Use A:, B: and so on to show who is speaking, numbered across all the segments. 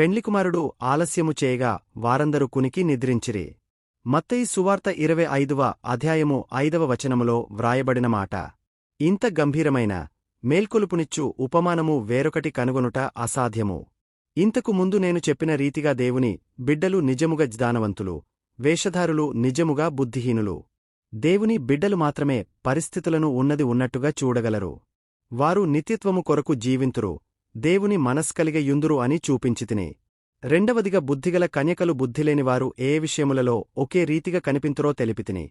A: పెండ్లికుమారుడు ఆలస్యము చేయగా వారందరూ కునికి నిద్రించిరి. మత్తయి సువార్త ఇరవై ఐదువ అధ్యాయము ఐదవ వచనములో వ్రాయబడిన మాట. ఇంత గంభీరమైన మేల్కొలుపునిచ్చు ఉపమానము వేరొకటి కనుగొనుట అసాధ్యము. ఇంతకు ముందు నేను చెప్పిన రీతిగా దేవుని బిడ్డలు నిజముగా జ్ఞానవంతులు వేషధారులు నిజముగా బుద్ధిహీనులు. దేవుని బిడ్డలు మాత్రమే పరిస్థితులను ఉన్నది ఉన్నట్టుగా చూడగలరు. వారు నిత్యత్వము కొరకు జీవింతురు దేవుని మనస్కలిగ యుందురు అని చూపించితిని. రెండవదిగా బుద్ధిగల కన్యకలు బుద్ధిలేనివారు ఏ విషయములలో ఒకే రీతిగా కనిపింతురో తెలిపితిని.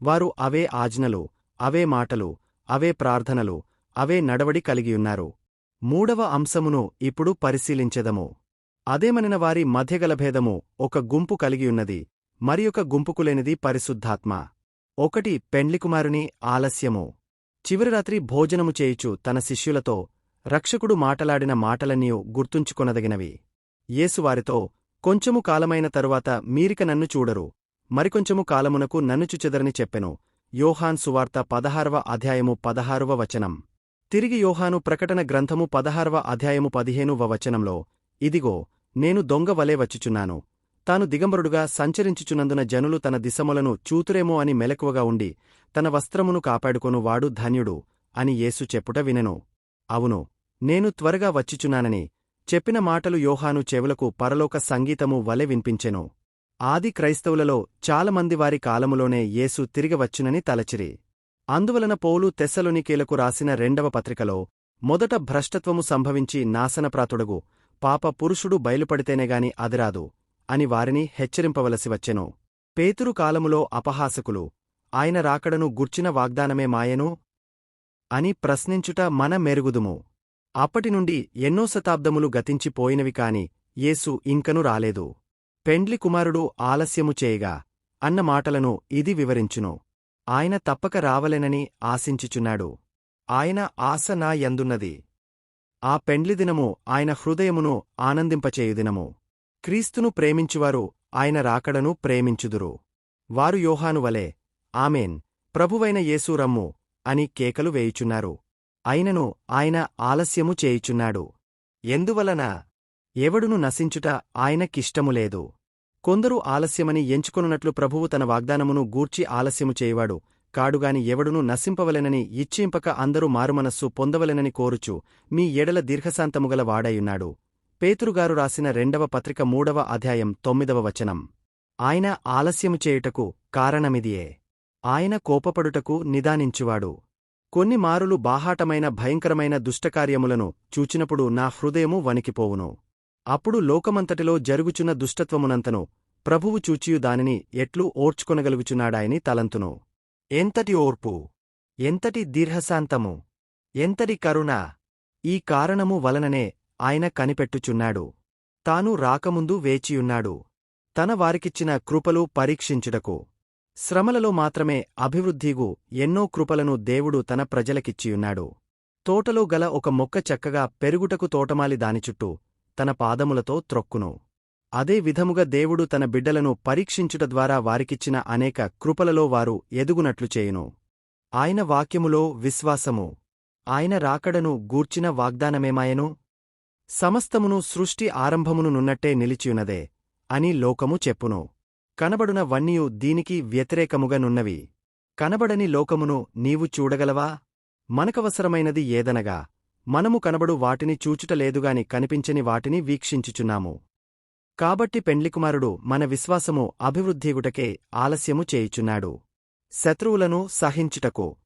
A: వారు అవే ఆజ్ఞలు అవే మాటలు అవే ప్రార్థనలు అవే నడవడి కలిగియున్నారు. మూడవ అంశమును ఇప్పుడు పరిశీలించెదము. అదేమనిన వారి మధ్యగల భేదము ఒక గుంపు కలిగియున్నది మరియొక గుంపుకులేనిది పరిశుద్ధాత్మ. ఒకటి పెండ్లికుమారుని ఆలస్యము. చివరి రాత్రి భోజనము చేయుచు తన శిష్యులతో రక్షకుడు మాటలాడిన మాటలన్నీ గుర్తుంచుకొనదగినవి. యేసువారితో కొంచెము కాలమైన తరువాత మీరిక నన్ను చూడరు. మరికొంచెము కాలమునకు నన్ను చుచెదరని చెప్పెను. యోహాన్ సువార్త పదహారవ అధ్యాయము పదహారవ వచనం. తిరిగి యోహాను ప్రకటన గ్రంథము పదహారవ అధ్యాయము పదిహేనువ వచనంలో ఇదిగో నేను దొంగ వలె వచ్చుచున్నాను. తాను దిగంబరుడుగా సంచరించుచున్నందున జనులు తన దిశములను చూతురేమో అని మెలకువగా ఉండి తన వస్త్రమును కాపాడుకొను వాడు ధన్యుడు అని యేసు చెప్పుట వినెను. అవును నేను త్వరగా వచ్చిచున్నానని చెప్పిన మాటలు యోహాను చెవులకు పరలోక సంగీతము వలె వినిపించెను. ఆది క్రైస్తవులలో చాలామంది వారి కాలములోనే యేసు తిరిగవచ్చునని తలచిరి. అందువలన పౌలు తెస్సలోనికేలకు రాసిన రెండవ పత్రికలో మొదట భ్రష్టత్వము సంభవించి నాశనప్రాతుడగు పాప పురుషుడు బయలుపడితేనేగాని అదిరాదు అని వారిని హెచ్చరింపవలసి వచ్చెను. పేతురు కాలములో అపహాసకులు ఆయన రాకడను గుర్చిన వాగ్దానమే మాయను అని ప్రశ్నించుట మన మెరుగుదుము. అప్పటినుండి ఎన్నో శతాబ్దములు గతించిపోయినవి కాని యేసు ఇంకను రాలేదు. పెండ్లి కుమారుడు ఆలస్యము చేయగా అన్న మాటలను ఇది వివరించును. ఆయన తప్పక రావలెనని ఆశించుచున్నాడు. ఆయన ఆశ నా యందున్నది. ఆ పెండ్లిదినము ఆయన హృదయమును ఆనందింపచేయుదినము. క్రీస్తును ప్రేమించువారు ఆయన రాకడను ప్రేమించుదురు. వారు యోహాను వలె ఆమెన్ ప్రభువైన యేసు రమ్ము అని కేకలు వేయుచున్నారు. అయినను ఆయన ఆలస్యము చేయుచున్నాడు. ఎందువలన? ఎవడును నశించుట ఆయనకిష్టము లేదు. కొందరు ఆలస్యమని ఎంచుకొనున్నట్లు ప్రభువు తన వాగ్దానమును గూర్చి ఆలస్యము చేయువాడు. కాడుగాని ఎవడును నశింపవలెనని ఇచ్చింపక అందరూ మారుమనస్సు పొందవలెనని కోరుచు మీ ఎడల దీర్ఘశాంతముగల వాడయున్నాడు. పేతురుగారు రాసిన రెండవ పత్రిక మూడవ అధ్యాయం తొమ్మిదవ వచనం. ఆయన ఆలస్యము చేయుటకు కారణమిదియే. ఆయన కోపపడుటకు నిదానించువాడు. కొన్ని మారులు బాహాటమైన భయంకరమైన దుష్టకార్యములను చూచినప్పుడు నా హృదయము వణికిపోవును. అప్పుడు లోకమంతటిలో జరుగుచున్న దుష్టత్వమునంతను ప్రభువు చూచియు దానిని ఎట్లు ఓర్చుకొనగలుగుచున్నాడాయని తలంతును. ఎంతటి ఓర్పు? ఎంతటి దీర్ఘశాంతము? ఎంతటి కరుణ? ఈ కారణము వలననే ఆయన కనిపెట్టుచున్నాడు. తాను రాకముందు వేచియున్నాడు. తన వారికిచ్చిన కృపలు పరీక్షించుటకు. శ్రమలలో మాత్రమే అభివృద్ధిగు ఎన్నో కృపలను దేవుడు తన ప్రజలకిచ్చియున్నాడు. తోటలో గల ఒక మొక్క చక్కగా పెరుగుటకు తోటమాలి దానిచుట్టూ తన పాదములతో త్రొక్కును. అదే విధముగా దేవుడు తన బిడ్డలను పరీక్షించుట ద్వారా వారికిచ్చిన అనేక కృపలలో వారు ఎదుగునట్లు చేయును. ఆయన వాక్యములో విశ్వాసము. ఆయన రాకడను గూర్చిన వాగ్దానమేమాయను? సమస్తమును సృష్టి ఆరంభమును నున్నట్టే నిలిచియున్నదే అని లోకము చెప్పును. కనబడున వన్నీయు దీనికి వ్యతిరేకముగా నున్నవి కనబడని లోకమును నీవు చూడగలవా? మనకవసరమైనది ఏదనగా మనము కనబడు వాటిని చూచుటలేదుగాని కనిపించని వాటిని వీక్షించుచున్నాము. కాబట్టి పెండ్లికుమారుడు మన విశ్వాసము అభివృద్ధిగుటకే ఆలస్యము చేయుచున్నాడు. శత్రువులను సహించుటకు.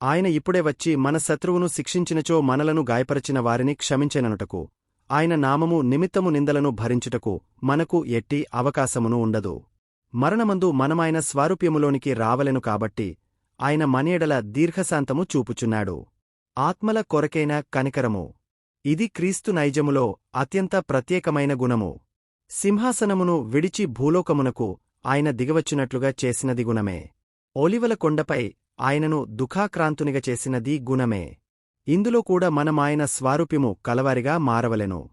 A: ఆయన ఇప్పుడే వచ్చి మన శత్రువును శిక్షించినచో మనలను గాయపరచిన వారిని క్షమించెననుటకు. ఆయన నామము నిమిత్తము నిందలను భరించుటకు మనకు ఎట్టి అవకాశమును ఉండదు. మరణమందు మనమాయన స్వారూప్యములోనికి రావలెను కాబట్టి ఆయన మనేడల దీర్ఘశాంతము చూపుచున్నాడు. ఆత్మల కొరకైన కనికరము. ఇది క్రీస్తు నైజములో అత్యంత ప్రత్యేకమైన గుణము. సింహాసనమును విడిచి భూలోకమునకు ఆయన దిగవచ్చునట్లుగా చేసినది గుణమే. ఒలివల కొండపై ఆయనను దుఃఖాక్రాంతునిగా చేసినది గుణమే. ఇందులో కూడా మనమాయన స్వారూప్యము కలవారిగా మారవలెను.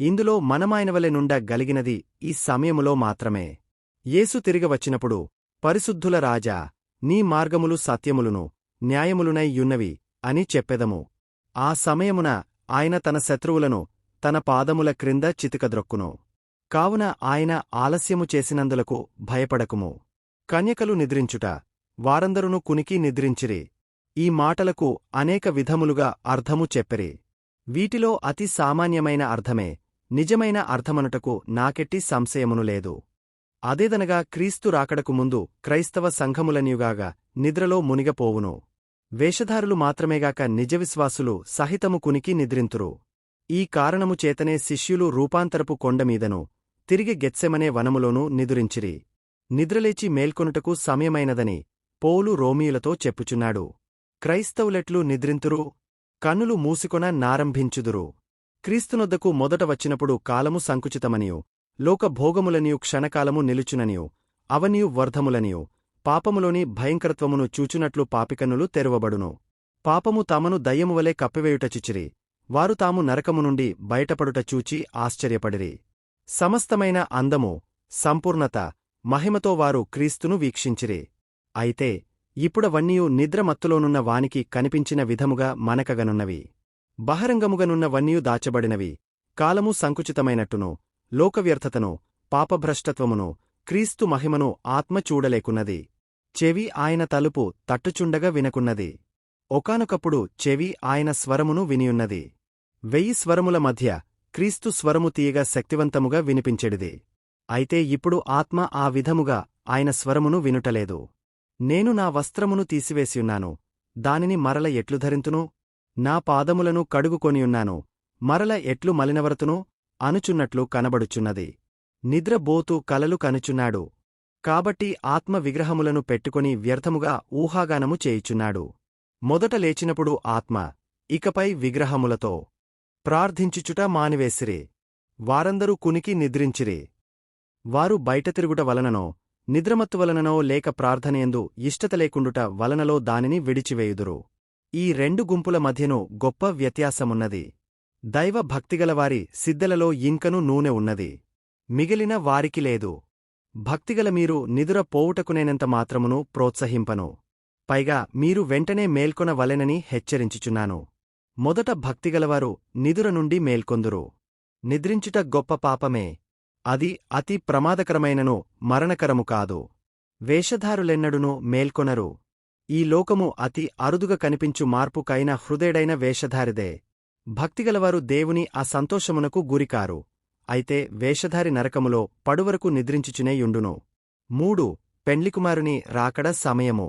A: ఇందులో మనమాయనవలె నుండ గలిగినది ఈ సమయములో మాత్రమే. యేసు తిరిగవచ్చినప్పుడు పరిశుద్ధుల రాజా నీ మార్గములు సత్యములును న్యాయములునై యున్నవి అని చెప్పెదము. ఆ సమయమున ఆయన తన శత్రువులను తన పాదముల క్రింద చితికద్రొక్కును. కావున ఆయన ఆలస్యము చేసినందులకు భయపడకుము. కన్యకలు నిద్రించుట వారందరును కునికి నిద్రించిరి. ఈ మాటలకు అనేక విధములుగా అర్థము చెప్పిరి. వీటిలో అతి సామాన్యమైన అర్థమే నిజమైన అర్థమనుటకు నాకెట్టి సంశయమును లేదు. అదేదనగా క్రీస్తు రాకడకు ముందు క్రైస్తవ సంఘములనియుగాగా నిద్రలో మునిగపోవును. వేషధారులు మాత్రమేగాక నిజవిశ్వాసులు సహితము కునికి నిద్రింతురు. ఈ కారణము చేతనే శిష్యులు రూపాంతరపు కొండమీదను తిరిగి గెత్సెమనే వనములోనూ నిదురించిరి. నిద్రలేచి మేల్కొనుటకు సమయమైనదని పౌలు రోమియులతో చెప్పుచున్నాడు. క్రైస్తవులెట్లు నిద్రింతురు కన్నులు మూసికొన నారంభించుదురు. క్రీస్తునొద్దకు మొదట వచ్చినప్పుడు కాలము సంకుచితమనియు. లోక భోగములనియు క్షణకాలము నిలుచుననియు అవనియు వర్ధములనియు పాపములోని భయంకరత్వమును చూచునట్లు పాపికన్నులు తెరవబడును. పాపము తామను దయ్యమువలే కప్పివేయుట చిచిరి వారు తాము నరకము నుండి బయటపడుట చూచి ఆశ్చర్యపడిరి. సమస్తమైన అందము సంపూర్ణత మహిమతో వారు క్రీస్తును వీక్షించిరి. అయితే ఇప్పుడవన్నీయు నిద్రమత్తులోనున్న వానికి కనిపించిన విధముగా మనకగనున్నవి. బహరంగముగనున్న వన్నీయు దాచబడినవి. కాలము సంకుచితమైనట్టును లోకవ్యర్థతను పాపభ్రష్టత్వమును క్రీస్తు మహిమను ఆత్మ చూడలేకున్నది. చెవి ఆయన తలుపు తట్టుచుండగా వినకున్నది. ఒకనొకప్పుడు చెవి ఆయన స్వరమును వినియున్నది. వెయ్యి స్వరముల మధ్య క్రీస్తు స్వరము తీయగా శక్తివంతముగా వినిపించెడిది. అయితే ఇప్పుడు ఆత్మ ఆ విధముగా ఆయన స్వరమును వినుటలేదు. నేను నా వస్త్రమును తీసివేసియున్నాను. దానిని మరల ఎట్లు ధరింతును? నా పాదములను కడుగుకొనియున్నాను. మరల ఎట్లు మలినవరతును? అనుచున్నట్లు కనబడుచున్నది. నిద్రబోతూ కలలు కనుచున్నాడు. కాబట్టి ఆత్మ విగ్రహములను పెట్టుకుని వ్యర్థముగా ఊహాగానము చేయుచున్నాడు. మొదట లేచినప్పుడు ఆత్మ ఇకపై విగ్రహములతో ప్రార్థించుచుట మానివేసిరే. వారందరూ కునికి నిద్రించిరే. వారు బయట తిరుగుట వలననో నిద్రమత్తు వలననో లేక ప్రార్థనయందు ఇష్టత లేకుండుట వలనలో దానిని విడిచివేయుదురు. ఈ రెండు గుంపుల మధ్యను గొప్ప వ్యత్యాసమున్నది. దైవ భక్తిగలవారి సిద్ధలలో ఇంకను నూనె ఉన్నది. మిగిలిన వారికి లేదు. భక్తిగల మీరు నిదుర పోవుటకునేనంత మాత్రమును ప్రోత్సహింపను. పైగా మీరు వెంటనే మేల్కొనవలెనని హెచ్చరించుచున్నాను. మొదట భక్తిగలవారు నిదుర నుండి మేల్కొందురు. నిద్రించుట గొప్ప పాపమే. అది అతి ప్రమాదకరమైనను మరణకరము కాదు. వేషధారులెన్నడునూ మేల్కొనరు. ఈ లోకము అతి అరుదుగా కనిపించు మార్పుకైన హృదయడైన వేషధారిదే. భక్తిగలవారు దేవుని ఆ సంతోషమునకు గురికారు. అయితే వేషధారి నరకములో పడువరకు నిద్రించుచునేయుండును మూడు పెండ్లికుమారుని రాకడ సమయము.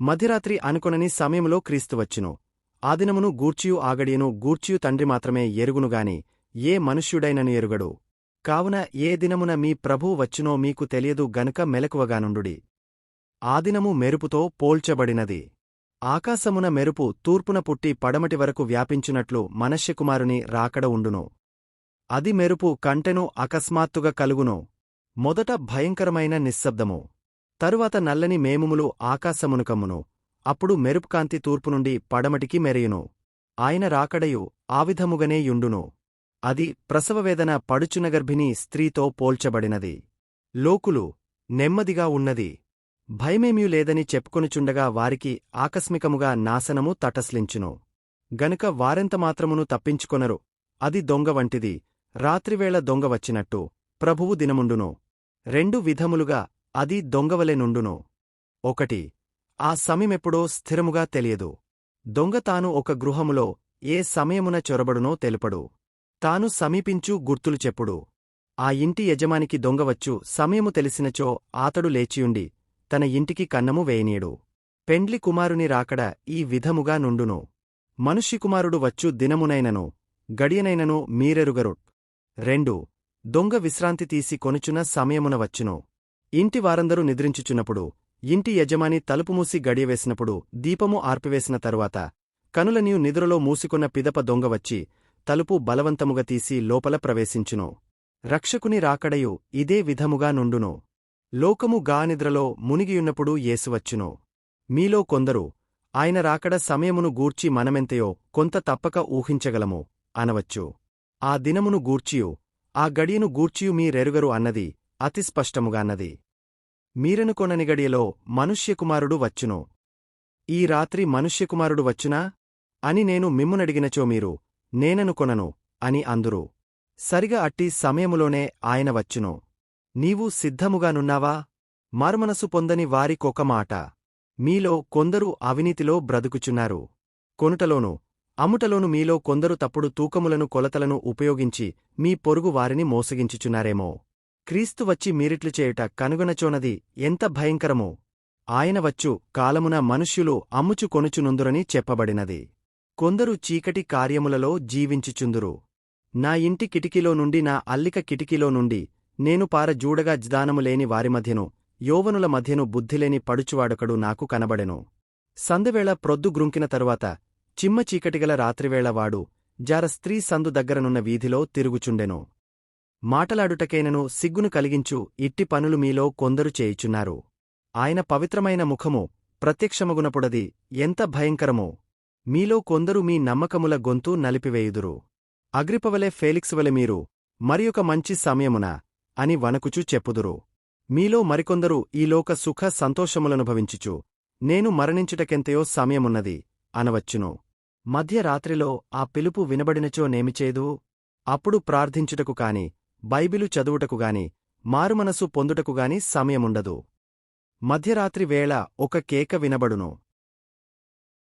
A: మధ్యరాత్రి అనుకొనని సమయములో క్రీస్తువచ్చును ఆదినమును గూర్చియు ఆగడియను గూర్చియు తండ్రి మాత్రమే ఎరుగునుగాని ఏ మనుష్యుడైనను ఎరుగడు. కావున ఏ దినమున మీ ప్రభువు వచ్చునో మీకు తెలియదు గనుక మెలకువగానుండుడి. ఆదినము మెరుపుతో పోల్చబడినది. ఆకాశమున మెరుపు తూర్పున పుట్టి పడమటి వరకు వ్యాపించునట్లు మనష్యకుమారుని రాకడ ఉండును. అది మెరుపు కంటెను అకస్మాత్తుగా కలుగును. మొదట భయంకరమైన నిశ్శబ్దము. తరువాత నల్లని మేముములు ఆకాశమునుకమ్మును అప్పుడు మెరుపుకాంతి తూర్పు నుండి పడమటికి మెరయును. ఆయన రాకడయు ఆవిధముగనే యుండును. అది ప్రసవవేదన పడుచునగర్భిణీ స్త్రీతో పోల్చబడినది. లోకులు నెమ్మదిగా ఉన్నది. భయమేమీ లేదని చెప్పుకొనుచుండగా వారికి ఆకస్మికముగా నాశనము తటస్లించును. గనుక వారెంతమాత్రమును తప్పించుకొనరు. అది దొంగ వంటిది. రాత్రివేళ దొంగ వచ్చినట్టు ప్రభువు దినముండును. రెండు విధములుగా అది దొంగవలె నుండును. ఒకటి ఆ సమయమెప్పుడో స్థిరముగా తెలియదు. దొంగ తాను ఒక గృహములో ఏ సమయమున చొరబడునో తెలుపడు. తాను సమీపించు గుర్తులు చెప్పుడు. ఆ ఇంటి యజమానికి దొంగవచ్చు సమయము తెలిసినచో ఆతడు లేచియుండి తన ఇంటికి కన్నము వేయనీడు. పెండ్లి కుమారుని రాకడ ఈ విధముగా నుండును. మనుష్యకుమారుడు వచ్చు దినమునైనను గడియనైనను మీరెరుగరుట్ రెండు దొంగ విశ్రాంతి తీసి కొనుచున సమయమున వచ్చును. ఇంటి వారందరూ నిద్రించుచున్నప్పుడు ఇంటి యజమాని తలుపు మూసి గడియవేసినప్పుడు దీపము ఆర్పివేసిన తరువాత కనులనియు నిద్రలో మూసుకున్న పిదప దొంగ వచ్చి తలుపు బలవంతముగా తీసి లోపల ప్రవేశించును. రక్షకుని రాకడయు ఇదే విధముగా నుండును. లోకము గానిద్రలో మునిగియున్నప్పుడు యేసువచ్చును మీలో కొందరు ఆయన రాకడ సమయమును గూర్చి మనమెంతయో కొంత తప్పక ఊహించగలము అనవచ్చు. ఆ దినమును గూర్చియు ఆ గడియను గూర్చియు మీరెరుగరు అన్నది అతి స్పష్టముగాన్నది మీరనుకొనని గడియలో మనుష్యకుమారుడు వచ్చును. ఈ రాత్రి మనుష్యకుమారుడు వచ్చునా? అని నేను మిమ్మునడిగినచో మీరు నేననుకొనను అని అందురు. సరిగా అట్టి సమయములోనే ఆయన వచ్చును. నీవు సిద్ధముగానున్నావా? మర్మనసు పొందని వారికొక మాట. మీలో కొందరు అవినీతిలో బ్రతుకుచున్నారు. కొనుటలోను అమ్ముటలోను మీలో కొందరు తప్పుడు తూకములను కొలతలను ఉపయోగించి మీ పొరుగు వారిని మోసగించుచున్నారేమో. క్రీస్తు వచ్చి మీరిట్లు చేయుట కనుగొనచోనది ఎంత భయంకరమో. ఆయన వచ్చు కాలమున మనుష్యులు అమ్ముచు కొనుచునుందురని చెప్పబడినది. కొందరు చీకటి కార్యములలో జీవించుచుందురు. నా ఇంటి కిటికీలో నుండి నా అల్లిక కిటికీలో నుండి నేను పార జూడగా జ్దానము లేని వారి మధ్యను యోవనుల మధ్యను బుద్ధిలేని పడుచువాడొకడు నాకు కనబడెను. సందువేళ ప్రొద్దు గ్రుంకిన తరువాత చిమ్మ చీకటిగల రాత్రివేళ వాడు జార స్త్రీ సందు దగ్గరనున్న వీధిలో తిరుగుచుండెను. మాటలాడుటకైనను సిగ్గును కలిగించు ఇట్టి పనులు మీలో కొందరు చేయుచున్నారు. ఆయన పవిత్రమైన ముఖము ప్రత్యక్షమగునపుడది ఎంత భయంకరమో! మీలో కొందరు మీ నమ్మకముల గొంతు నలిపివేయుదురు. అగ్రిపవలే ఫేలిక్స్వలె మీరు మరియొక మంచి సమయమున అని వనకుచు చెప్పుదురు. మీలో మరికొందరు ఈలోక సుఖ సంతోషములనుభవించుచు నేను మరణించుటకెంతయో సమయమున్నది అనవచ్చును. మధ్యరాత్రిలో ఆ పిలుపు వినబడినచో నేమిచేదు? అప్పుడు ప్రార్థించుటకు కాని బైబిలు చదువుటకుగాని మారుమనసు పొందుటకుగాని సమయముండదు. మధ్యరాత్రి వేళ ఒక కేక వినబడును.